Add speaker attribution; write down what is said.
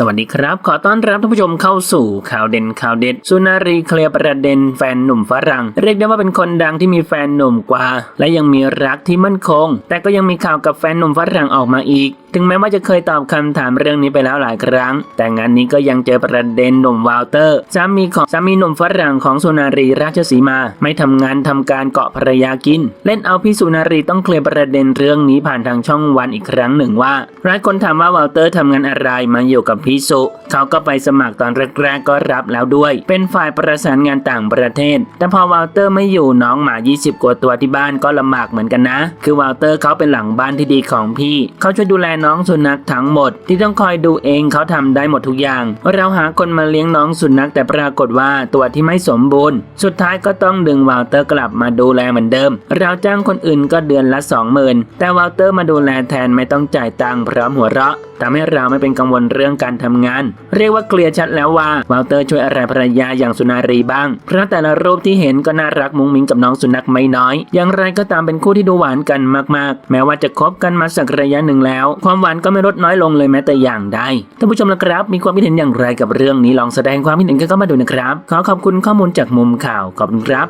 Speaker 1: สวัสดีครับ ขอต้อนรับท่านผู้ชมเข้าสู่ข่าวเด่นข่าวเด็ดสุนารีเคลียร์ประเด็นแฟนหนุ่มฝรั่ง เรียกได้ว่าเป็นคนดังที่มีแฟนหนุ่มกว่า และยังมีรักที่มั่นคง แต่ก็ยังมีข่าวกับแฟนหนุ่มฝรั่งออกมาอีกถึงแม้ว่าจะเคยตอบคำถามเรื่องนี้ไปแล้วหลายครั้ง แต่งานนี้ก็ยังเจอประเด็นหนุ่มวาลเตอร์สามีของสามีหนุ่มฝรั่งของสุนารีราชสีมา ไม่ทำงานทำการเกาะภรรยากิน เล่นเอาพี่สุนารีต้องเคลียร์ประเด็นเรื่องนี้ผ่านทางช่องวันอีกครั้งหนึ่งว่าหลายคนถามว่าวาลเตอร์ทำงานอะไรมาอยู่กับพี่สุ เขาก็ไปสมัครตอนแรกๆก็รับแล้วด้วย เป็นฝ่ายประสานงานต่างประเทศ แต่พอวาลเตอร์ไม่อยู่น้องหมา 20 กว่าตัวที่บ้านก็ลำบากเหมือนกันนะ คือวาลเตอร์เขาเป็นหลังบ้านที่ดีของพี่ เขาช่วยดูแลน้องสุนัขทั้งหมด ที่ต้องคอยดูเองเขาทำได้หมดทุกอย่าง เราหาคนมาเลี้ยงน้องสุนัขแต่ปรากฏว่าตัวที่ไม่สมบูรณ์ สุดท้ายก็ต้องดึงวาลเตอร์กลับมาดูแลเหมือนเดิม เราจ้างคนอื่นก็เดือนละ20,000แต่วาลเตอร์มาดูแลแทนไม่ต้องจ่ายตังค์พร้อมหัวเราะทำให้เราไม่เป็นกังวลเรื่องการทำงาน เรียกว่าเคลียร์ชัดแล้วว่าวาลเตอร์ช่วยอะไรภรรยาอย่างสุนารีบ้าง เพราะแต่ละรูปที่เห็นก็น่ารักมุ้งมิ้งกับน้องสุนัขไม่น้อย อย่างไรก็ตามเป็นคู่ที่ดูหวานกันมากๆ แม้ว่าจะคบกันมาสักระยะหนึ่งแล้วความหวานก็ไม่ลดน้อยลงเลยแม้แต่อย่างใดท่านผู้ชมละครับ มีความคิดเห็นอย่างไรกับเรื่องนี้ลองแสดงความคิดเห็นกันเข้ามาดูนะครับ ขอขอบคุณข้อมูลจากมุมข่าวขอบคุณครับ